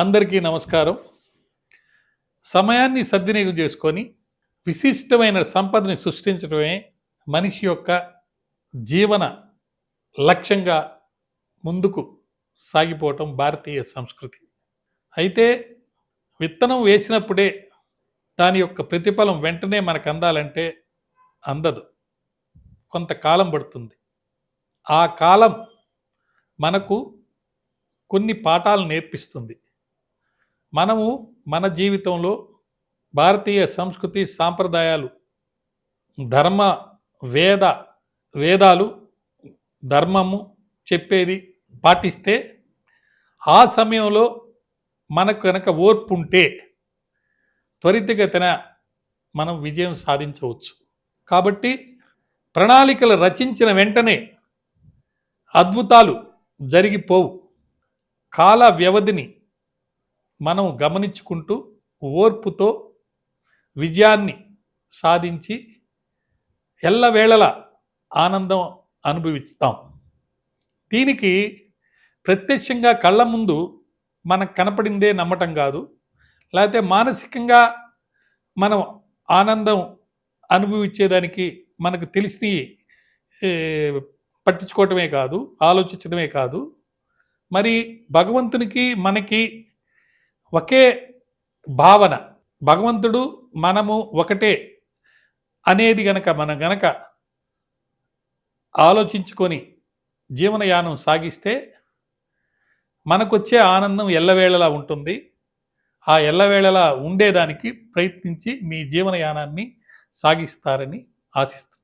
అందరికీ నమస్కారం. సమయాన్ని సద్వినియోగం చేసుకొని విశిష్టమైన సంపదని సృష్టించడమే మనిషి యొక్క జీవన లక్ష్యంగా ముందుకు సాగిపోవటం భారతీయ సంస్కృతి. అయితే విత్తనం వేసినప్పుడే దాని యొక్క ప్రతిఫలం వెంటనే మనకు అందాలంటే అందదు. కొంతకాలం పడుతుంది. ఆ కాలం మనకు కొన్ని పాఠాలు నేర్పిస్తుంది. మనము మన జీవితంలో భారతీయ సంస్కృతి సాంప్రదాయాలు ధర్మ వేద వేదాలు ధర్మము చెప్పేది పాటిస్తే ఆ సమయంలో మనకు కనుక ఓర్పు ఉంటే త్వరితగతిన మనం విజయం సాధించవచ్చు. కాబట్టి ప్రణాళికలు రచించిన వెంటనే అద్భుతాలు జరిగిపోవు. కాల వ్యవధిని మనం గమనించుకుంటూ ఓర్పుతో విజయాన్ని సాధించి ఎల్లవేళలా ఆనందం అనుభవిస్తాం. దీనికి ప్రత్యక్షంగా కళ్ళ ముందు మనకు కనపడిందే నమ్మటం కాదు. లేకపోతే మానసికంగా మనం ఆనందం అనుభవించేదానికి మనకు తెలిసి పట్టించుకోవటమే కాదు ఆలోచించడమే కాదు. మరి భగవంతునికి మనకి ఒకే భావన. భగవంతుడు మనము ఒకటే అనేది గనక మనం గనక ఆలోచించుకొని జీవనయానం సాగిస్తే మనకొచ్చే ఆనందం ఎల్లవేళలా ఉంటుంది. ఆ ఎల్లవేళలా ఉండేదానికి ప్రయత్నించి మీ జీవనయానాన్ని సాగిస్తారని ఆశిస్తున్నాను.